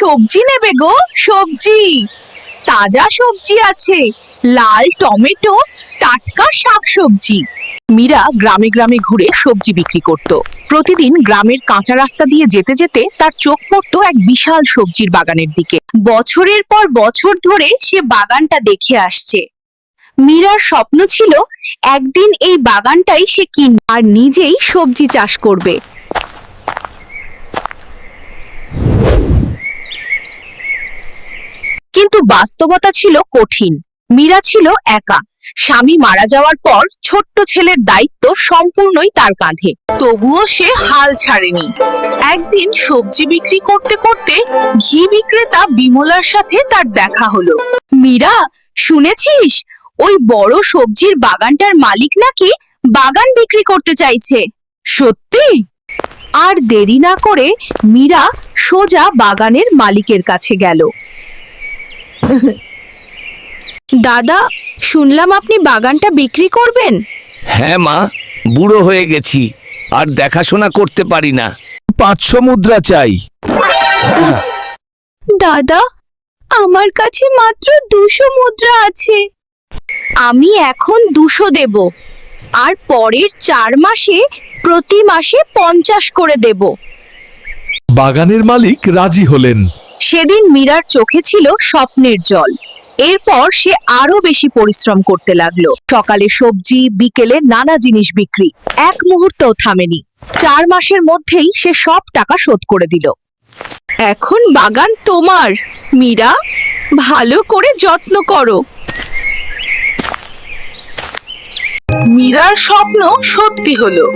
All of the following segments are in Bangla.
সবজি নেবে গো, সবজি। তাজা সবজি আছে, লাল টমেটো, টাটকা শাকসবজি। মীরা গ্রামে গ্রামে ঘুরে সবজি বিক্রি করত। প্রতিদিন গ্রামের কাঁচা রাস্তা দিয়ে যেতে যেতে তার চোখ পড়তো এক বিশাল সবজির বাগানের দিকে। বছরের পর বছর ধরে সে বাগানটা দেখে আসছে। মীরার স্বপ্ন ছিল, একদিন এই বাগানটাই সে কিন আর নিজেই সবজি চাষ করবে। বাস্তবতা ছিল কঠিন। মীরা ছিল একা। স্বামী মারা যাওয়ার পর ছোট্ট ছেলের দায়িত্ব সম্পূর্ণই তার কাঁধে। তবুও সে হাল ছাড়েনি। একদিন সবজি বিক্রি করতে করতে ঘি বিক্রেতা বিমলার সাথে তার দেখা হলো। মীরা, শুনেছিস? ওই বড় সবজির বাগানটার মালিক নাকি বাগান বিক্রি করতে চাইছে। সত্যি? আর দেরি না করে মীরা সোজা বাগানের মালিকের কাছে গেল। দাদা শুনলাম আপনি বাগানটা বিক্রি করবেন। হ্যাঁ মা বুড়ো হয়ে গেছি আর দেখাশোনা করতে পারি না। পাঁচশো মুদ্রা চাই। দাদা আমার কাছে মাত্র দুশো মুদ্রা আছে। আমি এখন দুশো দেব আর পরের চার মাসে প্রতি মাসে পঞ্চাশ করে দেব। বাগানের মালিক রাজি হলেন। সেদিন মীরার চোখে ছিল স্বপ্নের জল। এরপর সে আরও বেশি পরিশ্রম করতে লাগল। সকালে সবজি, বিকেলে নানা জিনিস বিক্রি। এক মুহূর্তও থামেনি। চার মাসের মধ্যেই সে সব টাকা শোধ করে দিল। এখন বাগান তোমার, মীরা। ভালো করে যত্ন করো। মীরার স্বপ্ন সত্যি হলো।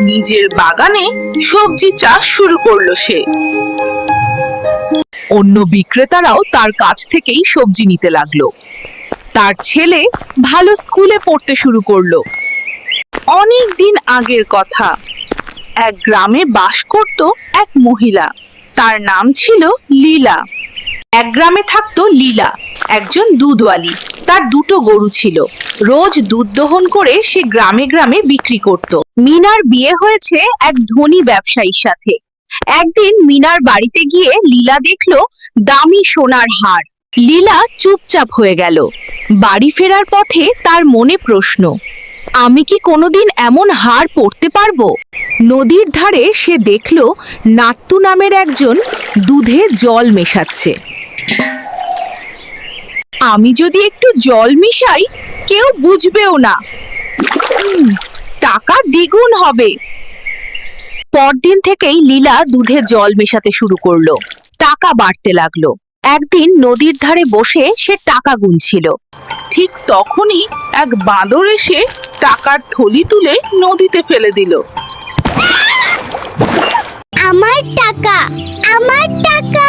নিজের বাগানে সবজি চাষ শুরু করল সে। অন্য বিক্রেতারাও তার কাছ থেকেই সবজি নিতে লাগল। তার ছেলে ভালো স্কুলে পড়তে শুরু করল। অনেক দিন আগের কথা। এক গ্রামে বাস করত এক মহিলা। তার নাম ছিল লীলা। এক গ্রামে থাকতো লীলা, একজন দুধওয়ালি। তার দুটো গরু ছিল। রোজ দুধ দহন করে সে গ্রামে গ্রামে বিক্রি করত। মিনার বিয়ে হয়েছে এক ধনী ব্যবসায়ীর সাথে। একদিন মিনার বাড়িতে গিয়ে লীলা দেখল দামি সোনার হার। লীলা চুপচাপ হয়ে গেল। বাড়ি ফেরার পথে তার মনে প্রশ্ন, আমি কি কোনোদিন এমন হার পড়তে পারব? নদীর ধারে সে দেখল নাট্টু নামের একজন দুধে জল মেশাচ্ছে। আমি যদি একটু জল মিশাই, কেউ বুঝবেও না। টাকা দ্বিগুণ হবে। পরদিন থেকেই লীলা দুধে জল মেশাতে শুরু করল। টাকা বাড়তে লাগল। একদিন নদীর ধারে বসে সে টাকা গুনছিল। ঠিক তখনই এক বাঁদর এসে টাকার থলি তুলে নদীতে ফেলে দিল। আমার টাকা আমার টাকা।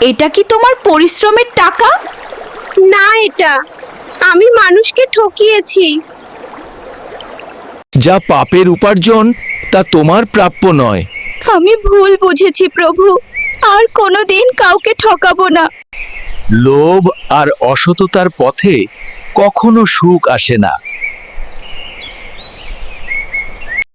এটা কি তোমার পরিশ্রমের টাকা? না এটা। আমি মানুষকে ঠকিয়েছি। যা পাপের উপার্জন তা তোমার প্রাপ্য নয়। আমি ভুল বুঝেছি প্রভু। আর কোনোদিন কাউকে ঠকাবো না। লোভ আর অসততার পথে কখনো সুখ আসে না।